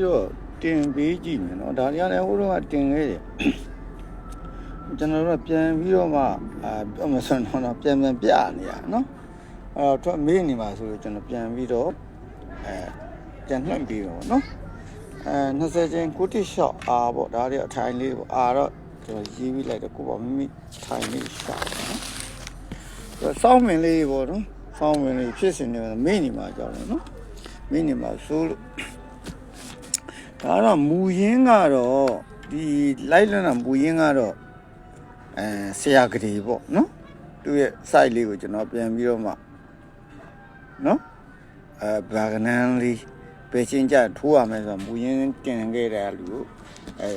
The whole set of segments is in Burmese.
ပြီးတော့တင်ပေးကြည့်မယ်နော်ဒါတွေကလည်းဟိုတော့ကတင်ခဲ့တယ်ကျွန်တော်တို့ကပြန်ပြီးတော့မှအာပြောမစံတော့ပြန်ပြန်ပြနေရနော်အဲ့တော့ထွက်မေးနေမှာဆိုလို့ကျွန်တော်ပြန်ပြီးတော့အဲပြန်နှံ့ပြီးတော့နော်အဲ20ချင်းကုတိလျှော့အာပေါ့ဒါတွေအထိုင်လေးပေါ့အာတော့ကျွန်တော်ရေးပြီးလိုက်တော့ကိုပေါ့မိမိထိုင်လေးရှာနော်စောင်းမင်လေးပေါ့နော်စောင်းမင်လေးဖြစ်စင်နေမေးနေမှာကြောက်တယ်နော်မေးနေမှာဆိုလို့ ဒါတော့မူရင်းကတော့ဒီလိုက်လန်းတာမူရင်းကတော့အဲဆရာကလေးပေါ့နော်သူ့ရဲ့ site လေးကိုကျွန်တော်ပြန်ပြီးတော့မှနော်အဲဘာကနန်းလေးပဲချင်းကြထိုးရမယ်ဆိုတော့မူရင်းတင်ခဲ့တဲ့လူကိုအဲ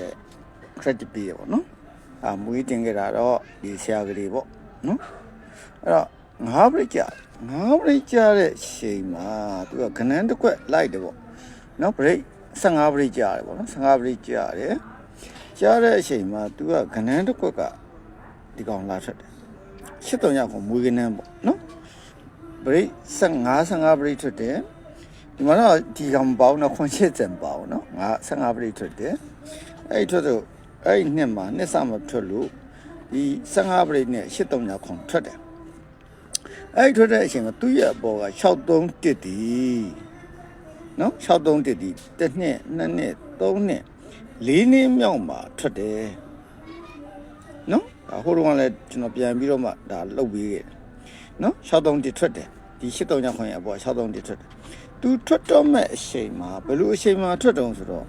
credit ပေးရပေါ့နော်အာမူရင်းတင်ခဲ့တာတော့ဒီဆရာကလေးပေါ့နော်အဲ့တော့ငါးပရိကြငါးပရိကြတဲ့အချိန်မှာသူကကနန်းတစ်ခွက်လိုက်တယ်ပေါ့နော် break 15ပရိကြာတယ်ပေါ့နော်15ပရိကြာတယ်ကြားတဲ့အချိန်မှာ तू ကခဏန်းတစ်ခွက်ကဒီကောင်လာထွက်တယ်83ရောက်ကိုမွေးကနန်းပေါ့နော်ပရိ15 15ပရိထွက်တယ်ဒီမှာတော့ဒီကောင်ပေါင်းတော့ခွန်ရှစ်စံပေါင်းနော်ငါ15ပရိထွက်တယ်အဲ့ဒီထွက်တော့အဲ့ဒီနှစ်မှာနှစ်စမထွက်လို့ဒီ15ပရိနဲ့83ရောက်ခွန်ထွက်တယ်အဲ့ဒီထွက်တဲ့အချိန်မှာသူ့ရဲ့အပေါ်က63တစ်တည် နော်63တစ်တည်တစ်နှစ်နှစ်နှစ်သုံးနှစ်လေးနှစ်မြောက်မှာထွက်တယ်နော်ဒါဟိုတုန်းကလည်းကျွန်တော်ပြန်ပြီးတော့မှဒါလုတ်ပြီးခဲ့တယ်နော်63တစ်ထွက်တယ်ဒီ83ရောက်ခွန်ရဲ့အပေါ်63တစ်ထွက်တယ်သူထွက်တော့မဲ့အချိန်မှာဘယ်လိုအချိန်မှာထွက်တုံးဆိုတော့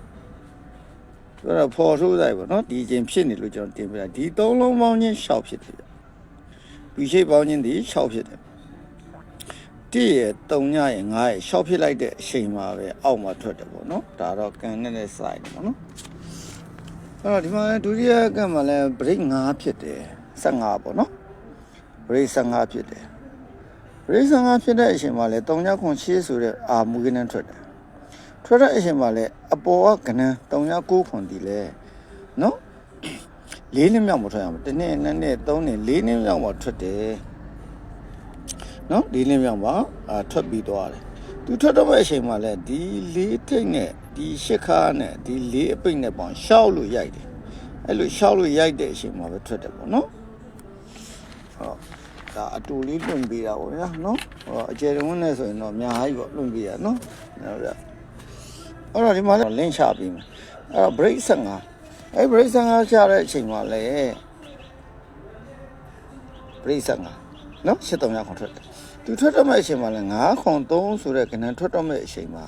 ဆိုတော့ဖော်ထိုးလိုက်ပေါ့နော်ဒီအချိန်ဖြစ်နေလို့ကျွန်တော်တင်ပြတာဒီသုံးလုံးပေါင်းချင်း6ဖြစ်တယ်ပြီးရှိပေါင်းချင်းဒီ6ဖြစ်တယ် တည့်ရဲ့3ညရဲ့9ရဲ့ရှော့ဖြစ်လိုက်တဲ့အချိန်မှာပဲအောက်မှာထွက်တယ်ပေါ့နော်ဒါတော့ကန်နဲ့နဲ့စိုက်တယ်ပေါ့နော်အဲ့တော့ဒီမှာဒုတိယကံမှာလည်း break 9ဖြစ်တယ်15ပေါ့နော် break 15ဖြစ်တယ် break 15ဖြစ်တဲ့အချိန်မှာလည်း3ညခွန်ရှေးဆိုတဲ့အာမူကင်းနဲ့ထွက်တယ်ထွက်တဲ့အချိန်မှာလည်းအပေါ်ကကနန်း3ည9ခွန်ဒီလဲနော်လေးနှစ်မြောက်မထွက်ရဘူးတစ်နှစ်နှစ်နှစ်သုံးနှစ်လေးနှစ်မြောက်မှာထွက်တယ် နော်ဒီလင်းမြောင်ပါအာထွက်ပြီးသွားတယ်သူထွက်တော့မဲ့အချိန်မှာလဲဒီလေးထိတ်နဲ့ဒီရှစ်ခါနဲ့ဒီလေးအပိတ်နဲ့ပေါင်းရှောက်လို့ရိုက်တယ်အဲ့လိုရှောက်လို့ရိုက်တဲ့အချိန်မှာပဲထွက်တယ်ပေါ့နော်ဟောဒါအတူလေးလွန်ပေးတာပေါ့ဗျာနော်ဟောအကျယ်တုံးနဲ့ဆိုရင်တော့အများကြီးပေါ့လွန်ပေးရနော်ဟုတ်ဗျာအဲ့တော့ဒီမှာလဲလင်းချပြီးမယ်အဲ့တော့ break 15အဲ့ break 15ချတဲ့အချိန်မှာလဲ break 15နော်73ရောက်ခွန်ထွက်တယ် သူထွက်တော့မဲ့အချိန်မှာလဲ9ခွန်3ဆိုတဲ့ကဏ္ဍထွက်တော့မဲ့အချိန်မှာ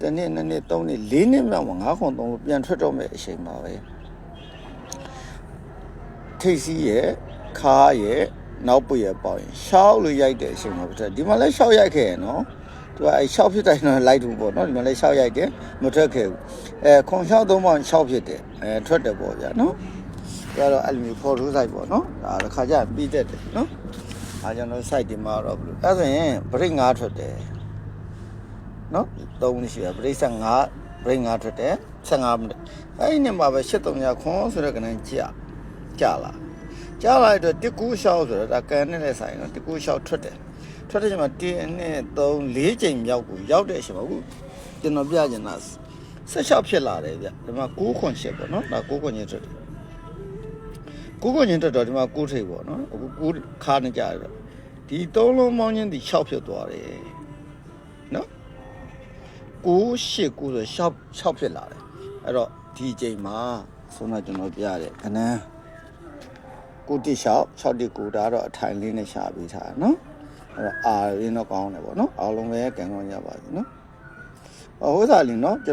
တစ်နှစ်နှစ်နှစ်သုံးနှစ်လေးနှစ်မြောက်မှာ9ခွန်3လို့ပြန်ထွက်တော့မဲ့အချိန်မှာပဲထိတ်စီးရဲ့ခါရဲ့နောက်ပွေရဲ့ပေါင်းရင်ရှောက်လို့ရိုက်တဲ့အချိန်မှာပဲထွက်ဒီမှာလဲရှောက်ရိုက်ခဲ့ရနော်သူကအဲရှောက်ဖြစ်တိုင်းတော့လိုက်တူပေါ့နော်ဒီမှာလဲရှောက်ရိုက်တယ်မထွက်ခဲ့ဘူးအဲခွန်ရှောက်သုံးပေါင်းရှောက်ဖြစ်တယ်အဲထွက်တယ်ပေါ့ဗျာနော်ဒါတော့အဲ့လိုမျိုးဖော်ထိုးဆိုင်ပေါ့နော်ဒါတစ်ခါကျပြီးတတ်တယ်နော် အားကျွန်တော် site ဒီမှာတော့ဘလို့အဲ့ဆိုရင် break 5ထွက်တယ်နော်3ရှိရ break 5 break 5ထွက်တယ်15မိနစ်အဲ့ဒီနေ့မှာပဲ83ညခွန်ဆိုတဲ့ကဏ္ဍကြာကြာလာကြာလာတဲ့တစ်ကူးရှောက်ဆိုတော့ဒါကန်နဲ့လည်းဆိုင်နော်တစ်ကူးရှောက်ထွက်တယ်ထွက်တဲ့ချိန်မှာ1နဲ့3 4ချိန်မြောက်ကိုရောက်တဲ့အချိန်မှာအခုကျွန်တော်ပြချင်တာ16ဖြစ်လာတယ်ဗျဒီမှာ9ခွန်ရှစ်ပေါ့နော်ဒါ9ခွန်ချင်းထွက်တယ် 9ခွန်ချင်းထွက်တော့ဒီမှာ9ထိပ်ပေါ့နော်အခု9ခါနေကြတယ်တော့ဒီသုံးလုံးပေါင်းချင်းဒီ6ဖြစ်သွားတယ်နော်9 8 9ဆို6 6ဖြစ်လာတယ်အဲ့တော့ဒီအချိန်မှာဆုံးမကျွန်တော်ပြရတယ်ခဏန်းကိုတိ6 6တိ9ဒါတော့အထိုင်လေးနဲ့ရှာပေးထားနော်အဲ့တော့အာရင်းတော့ကောင်းတယ်ပေါ့နော်အားလုံးပဲကံကောင်းကြပါစေနော်ဟိုဥစားလင်းနော်